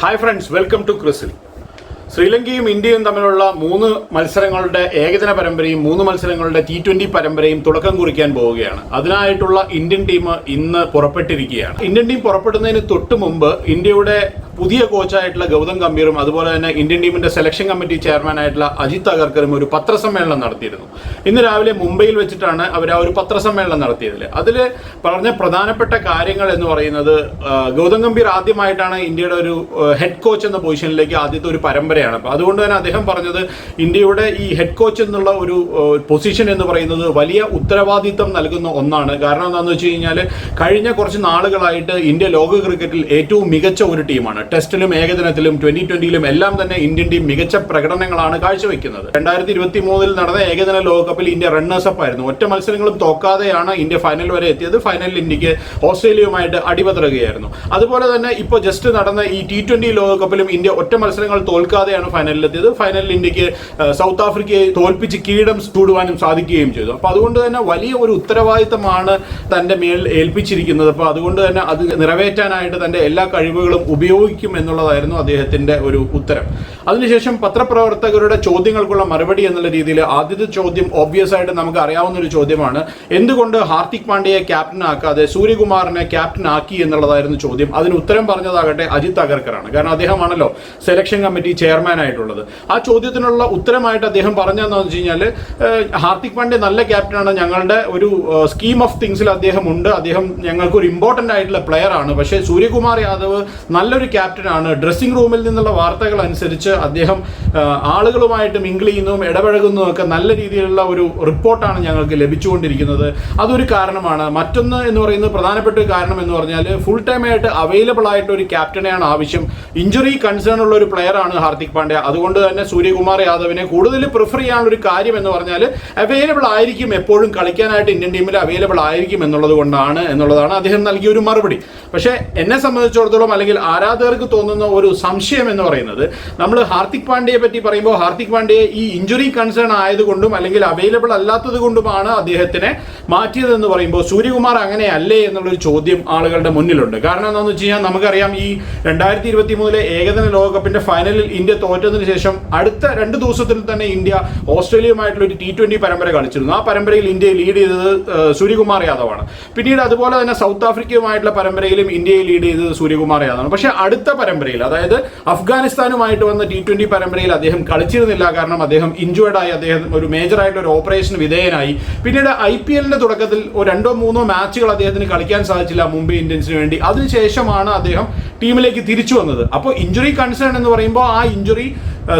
Hi friends welcome to ക്രിസിൽ ശ്രീലങ്കയും ഇന്ത്യയും തമ്മിലുള്ള മൂന്ന് മത്സരങ്ങളുടെ ഏകദിന പരമ്പരയും മൂന്ന് മത്സരങ്ങളുടെ ടി ട്വന്റി പരമ്പരയും തുടക്കം കുറിക്കാൻ പോവുകയാണ്. അതിനായിട്ടുള്ള ഇന്ത്യൻ ടീം ഇന്ന് പുറപ്പെട്ടിരിക്കുകയാണ്. ഇന്ത്യൻ ടീം പുറപ്പെടുന്നതിന് തൊട്ട് മുമ്പ് ഇന്ത്യയുടെ പുതിയ കോച്ചായിട്ടുള്ള ഗൗതം ഗംഭീറും അതുപോലെ തന്നെ ഇന്ത്യൻ ടീമിന്റെ സെലക്ഷൻ കമ്മിറ്റി ചെയർമാൻ ആയിട്ടുള്ള അജിത് അഗർക്കറും ഒരു പത്രസമ്മേളനം നടത്തിയിരുന്നു. ഇന്ന് രാവിലെ മുംബൈയിൽ വെച്ചിട്ടാണ് അവർ ആ ഒരു പത്രസമ്മേളനം നടത്തിയതിൽ അതിൽ പറഞ്ഞ പ്രധാനപ്പെട്ട കാര്യങ്ങൾ എന്ന് പറയുന്നത് ഗൗതം ഗംഭീർ ആദ്യമായിട്ടാണ് ഇന്ത്യയുടെ ഒരു ഹെഡ് കോച്ച് എന്ന പൊസിഷനിലേക്ക് ആദ്യത്തെ ഒരു പരമ്പരയാണ്. അപ്പോൾ അതുകൊണ്ട് തന്നെ അദ്ദേഹം പറഞ്ഞത് ഇന്ത്യയുടെ ഈ ഹെഡ് കോച്ച് എന്നുള്ള ഒരു പൊസിഷൻ എന്ന് പറയുന്നത് വലിയ ഉത്തരവാദിത്തം നൽകുന്ന ഒന്നാണ്. കാരണം എന്താണെന്ന് വെച്ച് കഴിഞ്ഞാൽ കഴിഞ്ഞ കുറച്ച് നാളുകളായിട്ട് ഇന്ത്യ ലോക ക്രിക്കറ്റിൽ ഏറ്റവും മികച്ച ഒരു ടീമാണ്. ടെസ്റ്റിലും ഏകദിനത്തിലും ട്വന്റി ട്വന്റിയിലും എല്ലാം തന്നെ ഇന്ത്യൻ ടീം മികച്ച പ്രകടനങ്ങളാണ് കാഴ്ചവെക്കുന്നത്. രണ്ടായിരത്തി ഇരുപത്തി മൂന്നിൽ നടന്ന ഏകദിന ലോകകപ്പിൽ ഇന്ത്യ റണ്ണേഴ്സ് അപ്പ് ആയിരുന്നു. ഒറ്റ മത്സരങ്ങളും തോക്കാതെയാണ് ഇന്ത്യ ഫൈനൽ വരെ എത്തിയത്. ഫൈനലിൽ ഇന്ത്യയ്ക്ക് ഓസ്ട്രേലിയയുമായിട്ട് അടിപതറുകയായിരുന്നു. അതുപോലെ തന്നെ ഇപ്പോൾ ജസ്റ്റ് നടന്ന ഈ ടി ട്വന്റി ലോകകപ്പിലും ഇന്ത്യ ഒറ്റ മത്സരങ്ങൾ തോൽക്കാതെയാണ് ഫൈനലിൽ എത്തിയത്. ഫൈനലിൽ ഇന്ത്യയ്ക്ക് സൗത്ത് ആഫ്രിക്കയെ തോൽപ്പിച്ച് കിരീടം ചൂടുവാനും സാധിക്കുകയും ചെയ്തു. അപ്പോൾ അതുകൊണ്ട് തന്നെ വലിയ ഒരു ഉത്തരവാദിത്തമാണ് തന്റെ മേൽ ഏൽപ്പിച്ചിരിക്കുന്നത്. അപ്പോൾ അതുകൊണ്ട് തന്നെ അത് നിറവേറ്റാനായിട്ട് തന്റെ എല്ലാ കഴിവുകളും ഉപയോഗിക്കും എന്നുള്ളതായിരുന്നു അദ്ദേഹത്തിന്റെ ഒരു ഉത്തരം. അതിനുശേഷം പത്രപ്രവർത്തകരുടെ ചോദ്യങ്ങൾക്കുള്ള മറുപടി എന്നുള്ള രീതിയിൽ ആദ്യത്തെ ചോദ്യം ഓബ്വിയസ് ആയിട്ട് നമുക്ക് അറിയാവുന്ന ഒരു ചോദ്യമാണ്. എന്തുകൊണ്ട് ഹാർദിക് പാണ്ഡ്യയെ ക്യാപ്റ്റൻ ആക്കാതെ സൂര്യകുമാറിനെ ക്യാപ്റ്റൻ ആക്കി എന്നുള്ളതായിരുന്നു ചോദ്യം. അതിന് ഉത്തരം പറഞ്ഞതാകട്ടെ അജിത് അഗർക്കറാണ്. കാരണം അദ്ദേഹമാണല്ലോ സെലക്ഷൻ കമ്മിറ്റി ചെയർമാൻ ആയിട്ടുള്ളത്. ആ ചോദ്യത്തിനുള്ള ഉത്തരമായിട്ട് അദ്ദേഹം പറഞ്ഞതെന്ന് വെച്ച് കഴിഞ്ഞാൽ ഹാർദിക് പാണ്ഡ്യ നല്ല ക്യാപ്റ്റനാണ് ഞങ്ങളുടെ ഒരു സ്കീം ഓഫ് തിങ്സിൽ അദ്ദേഹം ഉണ്ട് അദ്ദേഹം ഞങ്ങൾക്ക് ഒരു ഇമ്പോർട്ടന്റ് ആയിട്ടുള്ള പ്ലെയർ ആണ്. പക്ഷേ സൂര്യകുമാർ യാദവ് നല്ലൊരു ക്യാപ്റ്റനാണ്. ഡ്രസ്സിംഗ് റൂമിൽ നിന്നുള്ള വാർത്തകൾ അനുസരിച്ച് അദ്ദേഹം ആളുകളുമായിട്ട് മിങ്കിൾ ചെയ്യുന്നതും ഇടപഴകുന്നതും ഒക്കെ നല്ല രീതിയിലുള്ള ഒരു റിപ്പോർട്ടാണ് ഞങ്ങൾക്ക് ലഭിച്ചുകൊണ്ടിരിക്കുന്നത്. അതൊരു കാരണമാണ്. മറ്റൊന്ന് എന്ന് പറയുന്നത് പ്രധാനപ്പെട്ട ഒരു കാരണം എന്ന് പറഞ്ഞാൽ ഫുൾ ടൈം ആയിട്ട് അവൈലബിൾ ആയിട്ട് ഒരു ക്യാപ്റ്റനെയാണ് ആവശ്യം. ഇഞ്ചുറി കൺസേൺ ഉള്ള ഒരു പ്ലെയർ ആണ് ഹാർദിക് പാണ്ഡ്യ. അതുകൊണ്ട് തന്നെ സൂര്യകുമാർ യാദവിനെ കൂടുതൽ പ്രിഫർ ചെയ്യാനുള്ള ഒരു കാര്യം എന്ന് പറഞ്ഞാൽ അവൈലബിൾ ആയിരിക്കും എപ്പോഴും കളിക്കാനായിട്ട് ഇന്ത്യൻ ടീമിൽ അവൈലബിൾ ആയിരിക്കും എന്നുള്ളത് കൊണ്ടാണ് എന്നുള്ളതാണ് അദ്ദേഹം നൽകിയ ഒരു മറുപടി. പക്ഷേ എന്നെ സംബന്ധിച്ചിടത്തോളം അല്ലെങ്കിൽ ആരാധകർക്ക് തോന്നുന്ന ഒരു സംശയം എന്ന് പറയുന്നത് നമ്മൾ ഹാർദിക് പാണ്ഡ്യയെ പറ്റി പറയുമ്പോൾ ഹാർദിക് പാണ്ഡ്യയെ ഈ ഇഞ്ചുറി കൺസേൺ ആയതുകൊണ്ടും അല്ലെങ്കിൽ അവൈലബിൾ അല്ലാത്തത് കൊണ്ടുമാണ് അദ്ദേഹത്തിനെ മാറ്റിയതെന്ന് പറയുമ്പോൾ സൂര്യകുമാർ അങ്ങനെയല്ലേ എന്നുള്ളൊരു ചോദ്യം ആളുകളുടെ മുന്നിലുണ്ട്. കാരണം എന്താണെന്ന് വെച്ച് കഴിഞ്ഞാൽ നമുക്കറിയാം ഈ രണ്ടായിരത്തി ഇരുപത്തി മൂന്നിലെ ഏകദിന ലോകകപ്പിന്റെ ഫൈനലിൽ ഇന്ത്യ തോറ്റതിന് ശേഷം അടുത്ത രണ്ട് ദിവസത്തിൽ തന്നെ ഇന്ത്യ ഓസ്ട്രേലിയയുമായിട്ടുള്ള ഒരു ടി ട്വന്റി പരമ്പര കളിച്ചിരുന്നു. ആ പരമ്പരയിൽ ഇന്ത്യയെ ലീഡ് ചെയ്തത് സൂര്യകുമാർ യാദവാണ്. പിന്നീട് അതുപോലെ തന്നെ സൗത്ത് ആഫ്രിക്കയുമായിട്ടുള്ള പരമ്പരയിലും ഇന്ത്യയെ ലീഡ് ചെയ്തത് സൂര്യകുമാർ യാദവാണ്. പക്ഷേ അടുത്ത പരമ്പരയിൽ അതായത് അഫ്ഗാനിസ്ഥാനുമായിട്ട് വന്ന ടി ട്വന്റി പരമ്പരയിൽ അദ്ദേഹം കളിച്ചിരുന്നില്ല. കാരണം അദ്ദേഹം ഇഞ്ചുവേർഡ് ആയി. അദ്ദേഹം ഒരു മേജർ ആയിട്ട് ഒരു ഓപ്പറേഷൻ വിധേയനായി. പിന്നീട് ഐ പി എല്ലിന്റെ തുടക്കത്തിൽ രണ്ടോ മൂന്നോ മാച്ചുകൾ അദ്ദേഹത്തിന് കളിക്കാൻ സാധിച്ചില്ല മുംബൈ ഇന്ത്യൻസിന് വേണ്ടി. അതിനുശേഷമാണ് അദ്ദേഹം ടീമിലേക്ക് തിരിച്ചു വന്നത്. അപ്പോൾ ഇഞ്ചുറി കൺസേൺ എന്ന് പറയുമ്പോൾ ആ ഇഞ്ചുറി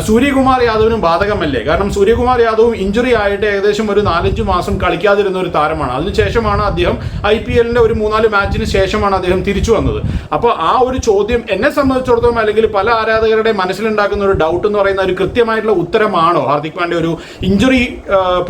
സൂര്യകുമാർ യാദവിനും ബാധകമല്ലേ? കാരണം സൂര്യകുമാർ യാദവും ഇഞ്ചുറി ആയിട്ട് ഏകദേശം ഒരു നാലഞ്ച് മാസം കളിക്കാതിരുന്ന ഒരു താരമാണ്. അതിനുശേഷമാണ് അദ്ദേഹം ഐ പി എല്ലിന്റെ ഒരു മൂന്നാൽ മാച്ചിന് ശേഷമാണ് അദ്ദേഹം തിരിച്ചു വന്നത്. അപ്പോൾ ആ ഒരു ചോദ്യം എന്നെ സംബന്ധിച്ചിടത്തോളം അല്ലെങ്കിൽ പല ആരാധകരുടെ മനസ്സിലുണ്ടാക്കുന്ന ഒരു ഡൗട്ട് എന്ന് പറയുന്ന ഒരു കൃത്യമായിട്ടുള്ള ഉത്തരമാണോ? ഹാർദിക് പാണ്ഡ്യ ഒരു ഇഞ്ചുറി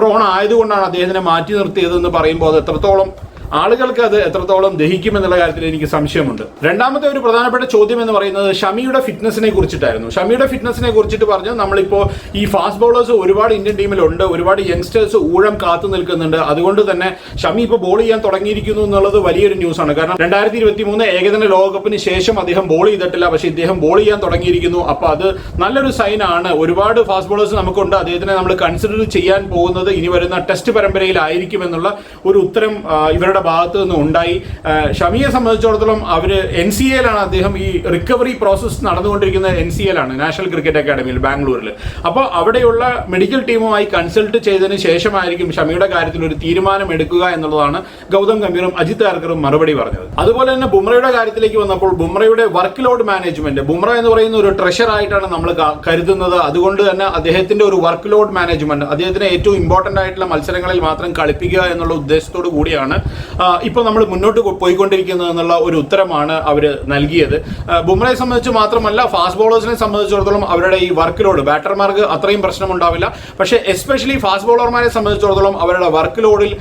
പ്രോൺ ആയതുകൊണ്ടാണ് അദ്ദേഹത്തിനെ മാറ്റി നിർത്തിയതെന്ന് പറയുമ്പോൾ അത് എത്രത്തോളം ആളുകൾക്ക് അത് എത്രത്തോളം ദഹിക്കുമെന്നുള്ള കാര്യത്തിൽ എനിക്ക് സംശയമുണ്ട്. രണ്ടാമത്തെ ഒരു പ്രധാനപ്പെട്ട ചോദ്യം എന്ന് പറയുന്നത് ഷമിയുടെ ഫിറ്റ്നസിനെ കുറിച്ചിട്ടായിരുന്നു. ഷമിയുടെ ഫിറ്റ്നസിനെ കുറിച്ചിട്ട് പറഞ്ഞു നമ്മളിപ്പോൾ ഈ ഫാസ്റ്റ് ബോളേഴ്സ് ഒരുപാട് ഇന്ത്യൻ ടീമിലുണ്ട് ഒരുപാട് യങ്സ്റ്റേഴ്സ് ഊഴം കാത്തു നിൽക്കുന്നുണ്ട്. അതുകൊണ്ട് തന്നെ ഷമി ഇപ്പോൾ ബോൾ ചെയ്യാൻ തുടങ്ങിയിരിക്കുന്നു എന്നുള്ളത് വലിയൊരു ന്യൂസാണ് കാരണം രണ്ടായിരത്തി ഇരുപത്തി മൂന്ന് ഏകദിന ലോകകപ്പിന് ശേഷം അദ്ദേഹം ബോൾ ചെയ്തിട്ടില്ല. പക്ഷേ ഇദ്ദേഹം ബോൾ ചെയ്യാൻ തുടങ്ങിയിരിക്കുന്നു. അപ്പോൾ അത് നല്ലൊരു സൈൻ ആണ്. ഒരുപാട് ഫാസ്റ്റ് ബോളേഴ്സ് നമുക്കുണ്ട്. അദ്ദേഹത്തിനെ നമ്മൾ കൺസിഡർ ചെയ്യാൻ പോകുന്നത് ഇനി വരുന്ന ടെസ്റ്റ് പരമ്പരയിലായിരിക്കും എന്നുള്ള ഒരു ഉത്തരം ആ, ഇവരുടെ ഭാഗത്തു നിന്ന് ഉണ്ടായി. ഷമിയെ സംബന്ധിച്ചിടത്തോളം അവർ എൻ സി എയിലാണ് അദ്ദേഹം ഈ റിക്കവറി പ്രോസസ്സ് നടന്നുകൊണ്ടിരിക്കുന്നത് എൻ സി എയിലാണ് നാഷണൽ ക്രിക്കറ്റ് അക്കാഡമിയിൽ ബാംഗ്ലൂരിൽ അപ്പോൾ അവിടെയുള്ള മെഡിക്കൽ ടീമുമായി കൺസൾട്ട് ചെയ്തതിന് ശേഷമായിരിക്കും ഷമിയുടെ കാര്യത്തിൽ ഒരു തീരുമാനം എടുക്കുക എന്നുള്ളതാണ് ഗൗതം ഗംഭീറും അജിത് ആർക്കറും മറുപടി പറഞ്ഞത്. അതുപോലെ തന്നെ ബുംറയുടെ കാര്യത്തിലേക്ക് വന്നപ്പോൾ ബുംറയുടെ വർക്ക് ലോഡ് മാനേജ്മെന്റ് ബുംറ എന്ന് പറയുന്ന ഒരു ട്രഷർ ആയിട്ടാണ് നമ്മൾ കരുതുന്നത്. അതുകൊണ്ട് തന്നെ അദ്ദേഹത്തിന്റെ ഒരു വർക്ക് ലോഡ് മാനേജ്മെന്റ് അദ്ദേഹത്തിന് ഏറ്റവും ഇമ്പോർട്ടന്റ് ആയിട്ടുള്ള മത്സരങ്ങളിൽ മാത്രം കളിപ്പിക്കുക എന്നുള്ള ഉദ്ദേശത്തോടു കൂടിയാണ് ഇപ്പോൾ നമ്മൾ മുന്നോട്ട് പോയിക്കൊണ്ടിരിക്കുന്നതെന്നുള്ള ഒരു ഉത്തരമാണ് അവർ നൽകിയത്. ബുംറയെ സംബന്ധിച്ച് മാത്രമല്ല ഫാസ്റ്റ് ബോളേഴ്സിനെ സംബന്ധിച്ചിടത്തോളം അവരുടെ ഈ വർക്ക് ലോഡ് ബാറ്റർമാർക്ക് അത്രയും പ്രശ്നമുണ്ടാവില്ല. പക്ഷേ എസ്പെഷ്യലി ഫാസ്റ്റ് ബോളർമാരെ സംബന്ധിച്ചിടത്തോളം അവരുടെ വർക്ക് ലോഡിൽ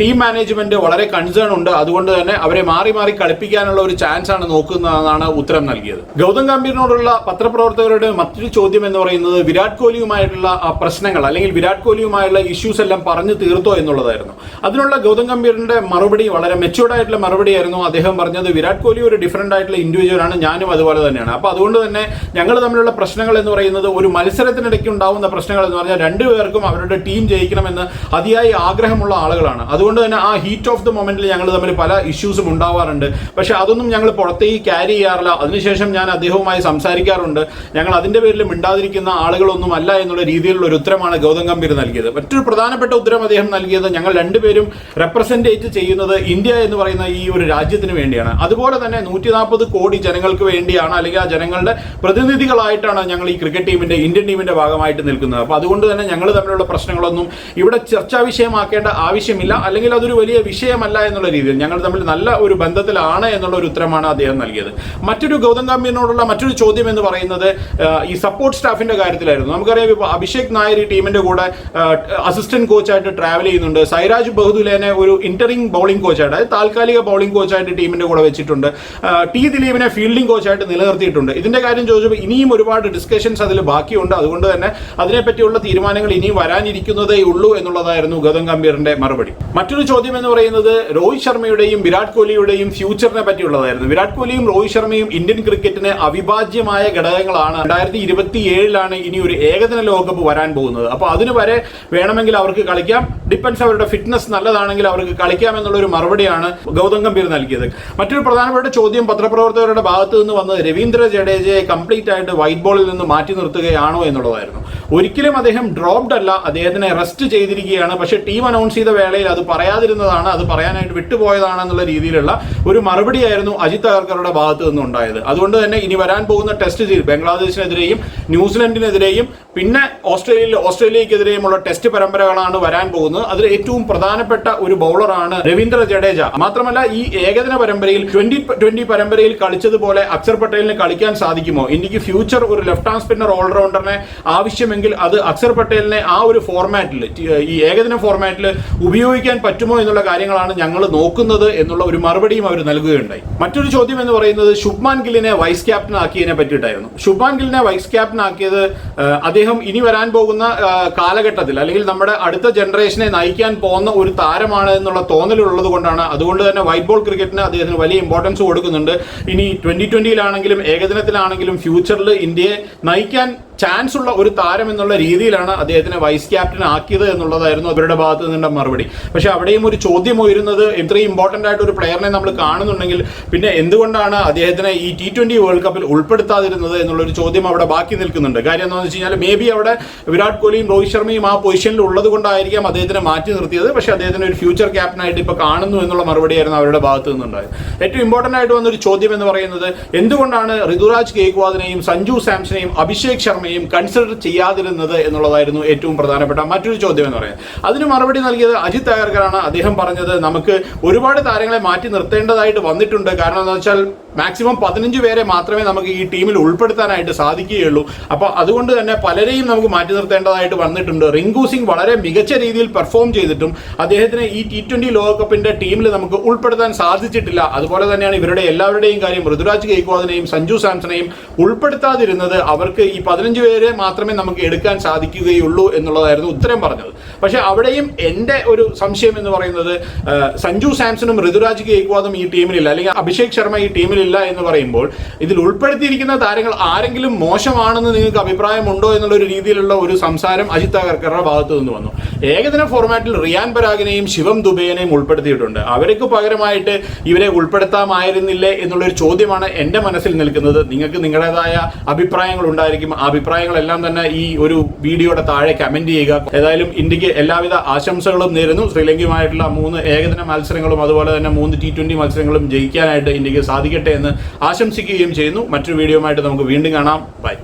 ടീം മാനേജ്മെന്റ് വളരെ കൺസേൺ ഉണ്ട്. അതുകൊണ്ട് തന്നെ അവരെ മാറി മാറി കളിപ്പിക്കാനുള്ള ഒരു ചാൻസ് ആണ് നോക്കുന്നതെന്നാണ് ഉത്തരം നൽകിയത്. ഗൗതം ഗംഭീറിനോടുള്ള പത്രപ്രവർത്തകരുടെ മറ്റൊരു ചോദ്യം എന്ന് പറയുന്നത് വിരാട് കോഹ്ലിയുമായിട്ടുള്ള ആ പ്രശ്നങ്ങൾ അല്ലെങ്കിൽ വിരാട് കോഹ്ലിയുമായുള്ള ഇഷ്യൂസ് എല്ലാം പറഞ്ഞു തീർത്തോ എന്നുള്ളതായിരുന്നു. അതിനുള്ള ഗൗതം ഗംഭീറിന്റെ മറുപടി വളരെ മെച്ചൂർഡ് ആയിട്ടുള്ള മറുപടി ആയിരുന്നു. അദ്ദേഹം പറഞ്ഞത് വിരാട് കോഹ്ലി ഒരു ഡിഫറെന്റ് ആയിട്ടുള്ള ഇൻഡിവിജ്വൽ ആണ്. ഞാനും അതുപോലെ തന്നെയാണ്. അപ്പോൾ അതുകൊണ്ട് തന്നെ ഞങ്ങൾ തമ്മിലുള്ള പ്രശ്നങ്ങൾ എന്ന് പറയുന്നത് ഒരു മത്സരത്തിനിടയ്ക്ക് ഉണ്ടാവുന്ന പ്രശ്നങ്ങൾ എന്ന് പറഞ്ഞാൽ രണ്ടുപേർക്കും അവരുടെ ടീം ജയിക്കണമെന്ന് അതിയായി ആഗ്രഹമുള്ള ആളുകളാണ്. അതുകൊണ്ട് തന്നെ ആ ഹീറ്റ് ഓഫ് ദി മൊമെന്റിൽ ഞങ്ങൾ തമ്മിൽ പല ഇഷ്യൂസും ഉണ്ടാവാറുണ്ട്. പക്ഷേ അതൊന്നും ഞങ്ങൾ പുറത്തേക്ക് ക്യാരി ചെയ്യാറില്ല. അതിനുശേഷം ഞാൻ അദ്ദേഹവുമായി സംസാരിക്കാറുണ്ട്. ഞങ്ങൾ അതിന്റെ പേരിൽ മിണ്ടാതിരിക്കുന്ന ആളുകളൊന്നും അല്ല എന്നുള്ള രീതിയിലുള്ള ഒരു ഉത്തരമാണ് ഗൗതം ഗംഭീർ നൽകിയത്. മറ്റൊരു പ്രധാനപ്പെട്ട ഉത്തരം അദ്ദേഹം നൽകിയത് ഞങ്ങൾ രണ്ടുപേരും റെപ്രസെന്റേറ്റ് ചെയ്യുന്നത് ഇന്ത്യ എന്ന് പറയുന്ന ഈ ഒരു രാജ്യത്തിന് വേണ്ടിയാണ്. അതുപോലെ തന്നെ നൂറ്റി നാൽപ്പത് കോടി ജനങ്ങൾക്ക് വേണ്ടിയാണ് അല്ലെങ്കിൽ ആ ജനങ്ങളുടെ പ്രതിനിധികളായിട്ടാണ് ഞങ്ങൾ ഈ ക്രിക്കറ്റ് ടീമിന്റെ ഇന്ത്യൻ ടീമിന്റെ ഭാഗമായിട്ട് നിൽക്കുന്നത്. അപ്പൊ അതുകൊണ്ട് തന്നെ ഞങ്ങൾ തമ്മിലുള്ള പ്രശ്നങ്ങളൊന്നും ഇവിടെ ചർച്ചാ വിഷയമാക്കേണ്ട ആവശ്യമില്ല അല്ലെങ്കിൽ അതൊരു വലിയ വിഷയമല്ല എന്നുള്ള രീതിയിൽ ഞങ്ങൾ തമ്മിൽ നല്ല ഒരു ബന്ധത്തിലാണ് എന്നുള്ള ഒരു ഉത്തരമാണ് അദ്ദേഹം നൽകിയത്. മറ്റൊരു ഗൗതം ഗംഭീറിനോടുള്ള മറ്റൊരു ചോദ്യം എന്ന് പറയുന്നത് ഈ സപ്പോർട്ട് സ്റ്റാഫിന്റെ കാര്യത്തിലായിരുന്നു. നമുക്കറിയാം ഇപ്പോൾ അഭിഷേക് നായർ ഈ ടീമിന്റെ കൂടെ അസിസ്റ്റന്റ് കോച്ചായിട്ട് ട്രാവൽ ചെയ്യുന്നുണ്ട്. സൈരാജ് ബഹുദുലേനെ ഒരു ഇന്ററിംഗ് ബൗളിംഗ് കോച്ചായിട്ട് അതായത് താൽക്കാലിക ബൗളിംഗ് കോച്ചായിട്ട് ടീമിന്റെ കൂടെ വെച്ചിട്ടുണ്ട്. ടി ദിലീപിനെ ഫീൽഡിംഗ് കോച്ചായിട്ട് നിലനിർത്തിയിട്ടുണ്ട്. ഇതിന്റെ കാര്യം ചോദിച്ചപ്പോൾ ഇനിയും ഒരുപാട് ഡിസ്കഷൻസ് അതിൽ ബാക്കിയുണ്ട്. അതുകൊണ്ട് തന്നെ അതിനെപ്പറ്റിയുള്ള തീരുമാനങ്ങൾ ഇനിയും വരാനിരിക്കുന്നതേ ഉള്ളൂ എന്നുള്ളതായിരുന്നു ഗൗതം ഗംഭീറിന്റെ മറുപടി. മറ്റൊരു ചോദ്യം എന്ന് പറയുന്നത് രോഹിത് ശർമ്മയുടെയും വിരാട് കോഹ്ലിയുടെയും ഫ്യൂച്ചറിനെ പറ്റിയുള്ളതായിരുന്നു. വിരാട് കോഹ്ലിയും രോഹിത് ശർമ്മയും ഇന്ത്യൻ ക്രിക്കറ്റിന് അവിഭാജ്യമായ ഘടകങ്ങളാണ്. രണ്ടായിരത്തി ഇരുപത്തി ഏഴിലാണ് ഇനി ഒരു ഏകദിന ലോകകപ്പ് വരാൻ പോകുന്നത്. അപ്പോൾ അതിന് വരെ വേണമെങ്കിൽ അവർക്ക് കളിക്കാം. ഡിപ്പെൻസ് അവരുടെ ഫിറ്റ്നസ് നല്ലതാണെങ്കിൽ അവർക്ക് കളിക്കാമെന്നുള്ള ഒരു മറുപടിയാണ് ഗൗതം ഗംഭീർ നൽകിയത്. മറ്റൊരു പ്രധാനപ്പെട്ട ചോദ്യം പത്രപ്രവർത്തകരുടെ ഭാഗത്തു നിന്ന് വന്നത് രവീന്ദ്ര ജഡേജയെ കംപ്ലീറ്റ് ആയിട്ട് വൈറ്റ് ബോളിൽ നിന്ന് മാറ്റി നിർത്തുകയാണോ എന്നുള്ളതായിരുന്നു. ഒരിക്കലും അദ്ദേഹം ഡ്രോപ്ഡ് അല്ല അദ്ദേഹത്തിനെ റെസ്റ്റ് ചെയ്തിരിക്കുകയാണ്. പക്ഷെ ടീം അനൗൺസ് ചെയ്ത വേളയിൽ അത് പറയാതിരുന്നതാണ് അത് പറയാനായിട്ട് വിട്ടുപോയതാണെന്നുള്ള രീതിയിലുള്ള ഒരു മറുപടിയായിരുന്നു അജിത് അഗർക്കറുടെ ഭാഗത്തു നിന്ന് ഉണ്ടായത്. അതുകൊണ്ട് തന്നെ ഇനി വരാൻ പോകുന്ന ടെസ്റ്റ് സീരീസ് ബംഗ്ലാദേശിനെതിരെയും ന്യൂസിലൻഡിനെതിരെയും പിന്നെ ഓസ്ട്രേലിയയിൽ ഓസ്ട്രേലിയക്കെതിരെയുമുള്ള ടെസ്റ്റ് പരമ്പരകളാണ് വരാൻ പോകുന്നത്. അതിൽ ഏറ്റവും പ്രധാനപ്പെട്ട ഒരു ബൗളറാണ് രവീന്ദ്ര ജഡേജ. മാത്രമല്ല ഈ ഏകദിന പരമ്പരയിൽ ട്വന്റി ട്വന്റി പരമ്പരയിൽ കളിച്ചതുപോലെ അക്ഷർ പട്ടേലിന് കളിക്കാൻ സാധിക്കുമോ? ഇന്ത്യയ്ക്ക് ഫ്യൂച്ചർ ഒരു ലെഫ്റ്റ് ഹാൻഡ് സ്പിന്നർ ഓൾറൗണ്ടറിനെ ആവശ്യമെങ്കിൽ അത് അക്ഷർ പട്ടേലിനെ ആ ഒരു ഫോർമാറ്റിൽ ഈ ഏകദിന ഫോർമാറ്റിൽ ഉപയോഗിക്കാൻ പറ്റുമോ എന്നുള്ള കാര്യങ്ങളാണ് ഞങ്ങൾ നോക്കുന്നത് എന്നുള്ള ഒരു മറുപടിയും അവർ നൽകുകയുണ്ടായി. മറ്റൊരു ചോദ്യം എന്ന് പറയുന്നത് ശുഭ്മാൻ ഗില്ലിനെ വൈസ് ക്യാപ്റ്റൻ ആക്കിയതിനെ പറ്റിയിട്ടായിരുന്നു. ശുഭ്മാൻ ഗില്ലിനെ വൈസ് ക്യാപ്റ്റൻ ആക്കിയത് ആ, അദ്ദേഹം ഇനി വരാൻ പോകുന്ന കാലഘട്ടത്തിൽ അല്ലെങ്കിൽ നമ്മുടെ അടുത്ത ജനറേഷനെ നയിക്കാൻ പോകുന്ന ഒരു താരമാണ് എന്നുള്ള തോന്നലുള്ളത് കൊണ്ടാണ്. അതുകൊണ്ട് തന്നെ വൈറ്റ് ബോൾ ക്രിക്കറ്റിന് അദ്ദേഹത്തിന് വലിയ ഇമ്പോർട്ടൻസ് കൊടുക്കുന്നുണ്ട്. ഇനി ട്വന്റി ട്വന്റിയിലാണെങ്കിലും ഏകദിനത്തിലാണെങ്കിലും ഫ്യൂച്ചറിൽ ഇന്ത്യയെ നയിക്കാൻ ചാൻസ് ഉള്ള ഒരു താരം എന്നുള്ള രീതിയിലാണ് അദ്ദേഹത്തിനെ വൈസ് ക്യാപ്റ്റൻ ആക്കിയത് എന്നുള്ളതായിരുന്നു അവരുടെ ഭാഗത്ത് നിന്നുള്ള മറുപടി. പക്ഷെ അവിടെയും ഒരു ചോദ്യം ഉയരുന്നത് ഇത്രയും ഇമ്പോർട്ടന്റ് ആയിട്ട് ഒരു പ്ലെയറിനെ നമ്മൾ കാണുന്നുണ്ടെങ്കിൽ പിന്നെ എന്തുകൊണ്ടാണ് അദ്ദേഹത്തിനെ ഈ ടി ട്വന്റി വേൾഡ് കപ്പിൽ ഉൾപ്പെടുത്താതിരുന്നത് എന്നുള്ളൊരു ചോദ്യം അവിടെ ബാക്കി നിൽക്കുന്നുണ്ട്. കാര്യം എന്താണെന്ന് വെച്ച് കഴിഞ്ഞാൽ മേ ബി അവിടെ വിരാട് കോഹ്ലിയും രോഹിത് ശർമ്മയും ആ പൊസിഷനിൽ ഉള്ളത് കൊണ്ടായിരിക്കാം അദ്ദേഹത്തിനെ മാറ്റി നിർത്തിയത്. പക്ഷേ അദ്ദേഹത്തിന് ഒരു ഫ്യൂച്ചർ ക്യാപ്റ്റനായിട്ട് ഇപ്പോൾ കാണുന്നു എന്നുള്ള മറുപടിയായിരുന്നു അവരുടെ ഭാഗത്ത് നിന്നുണ്ടായത്. ഏറ്റവും ഇമ്പോർട്ടന്റ് ആയിട്ട് വന്നൊരു ചോദ്യം എന്ന് പറയുന്നത് എന്തുകൊണ്ടാണ് ഋതുരാജ് കേക്വാദിനെയും സഞ്ജു സാംസനെയും അഭിഷേക് ശർമ്മയും കൺസിഡർ ചെയ്യാതിരുന്നത് എന്നുള്ളതായിരുന്നു ഏറ്റവും പ്രധാനപ്പെട്ട മറ്റൊരു ചോദ്യം എന്ന് പറയുന്നത് അതിന് മറുപടി നൽകിയത് അജിത് അഗർക്കറാണ് അദ്ദേഹം പറഞ്ഞത് നമുക്ക് ഒരുപാട് താരങ്ങളെ മാറ്റി നിർത്തേണ്ടതായിട്ട് വന്നിട്ടുണ്ട്. കാരണം എന്താ വെച്ചാൽ മാക്സിമം പതിനഞ്ച് പേരെ മാത്രമേ നമുക്ക് ഈ ടീമിൽ ഉൾപ്പെടുത്താനായിട്ട് സാധിക്കുകയുള്ളൂ. അപ്പോൾ അതുകൊണ്ട് തന്നെ പലരെയും നമുക്ക് മാറ്റി നിർത്തേണ്ടതായിട്ട് വന്നിട്ടുണ്ട്. റിങ്കു സിംഗ് വളരെ മികച്ച രീതിയിൽ പെർഫോം ചെയ്തിട്ടും അദ്ദേഹത്തിന് ഈ ടി ട്വന്റി ലോകകപ്പിന്റെ ടീമിൽ നമുക്ക് ഉൾപ്പെടുത്താൻ സാധിച്ചിട്ടില്ല. അതുപോലെ തന്നെയാണ് ഇവരുടെ എല്ലാവരുടെയും കാര്യം. ഋതുരാജ് ഗെയ്ക്വാദിനെയും സഞ്ജു സാംസണെയും ഉൾപ്പെടുത്താതിരുന്നത് അവർക്ക് ഈ പതിനഞ്ച് പേരെ മാത്രമേ നമുക്ക് എടുക്കാൻ സാധിക്കുകയുള്ളൂ എന്നുള്ളതായിരുന്നു ഉത്തരം പറഞ്ഞത്. പക്ഷെ അവിടെയും എന്റെ ഒരു സംശയം എന്ന് പറയുന്നത് സഞ്ജു സാംസണും ഋതുരാജ് ഗെയ്ക്വാദും ഈ ടീമിലില്ല അല്ലെങ്കിൽ അഭിഷേക് ശർമ്മ ഈ ടീമിലില്ല എന്ന് പറയുമ്പോൾ ഇതിൽ ഉൾപ്പെടുത്തിയിരിക്കുന്ന താരങ്ങൾ ആരെങ്കിലും മോശമാണെന്ന് നിങ്ങൾക്ക് അഭിപ്രായമുണ്ടോ എന്നുള്ള ഒരു രീതിയിലുള്ള ഒരു സംസാരം അജിത് അഗർക്കറുടെ ഭാഗത്തു നിന്ന് വന്നു. ഏകദിന ഫോർമാറ്റിൽ റിയാൻ പരാഗിനെയും ശിവം ദുബേനെയും ഉൾപ്പെടുത്തിയിട്ടുണ്ട്. അവർക്ക് പകരമായിട്ട് ഇവരെ ഉൾപ്പെടുത്താമായിരുന്നില്ലേ എന്നുള്ളൊരു ചോദ്യമാണ് എന്റെ മനസ്സിൽ നിൽക്കുന്നത്. നിങ്ങൾക്ക് നിങ്ങളുടേതായ അഭിപ്രായങ്ങൾ ഉണ്ടായിരിക്കും. ആ അഭിപ്രായങ്ങളെല്ലാം തന്നെ ഈ ഒരു വീഡിയോയുടെ താഴെ കമന്റ് ചെയ്യുക. ഏതായാലും ഇന്ത്യയ്ക്ക് എല്ലാവിധ ആശംസകളും നേരുന്നു. ശ്രീലങ്കയുമായിട്ടുള്ള മൂന്ന് ഏകദിന മത്സരങ്ങളും അതുപോലെ തന്നെ മൂന്ന് ടി ട്വന്റി മത്സരങ്ങളും ജയിക്കാനായിട്ട് ഇന്ത്യയ്ക്ക് സാധിക്കട്ടെ എന്ന് ആശംസിക്കുകയും ചെയ്യുന്നു. മറ്റൊരു വീഡിയോയുമായിട്ട് നമുക്ക് വീണ്ടും കാണാം. ബൈ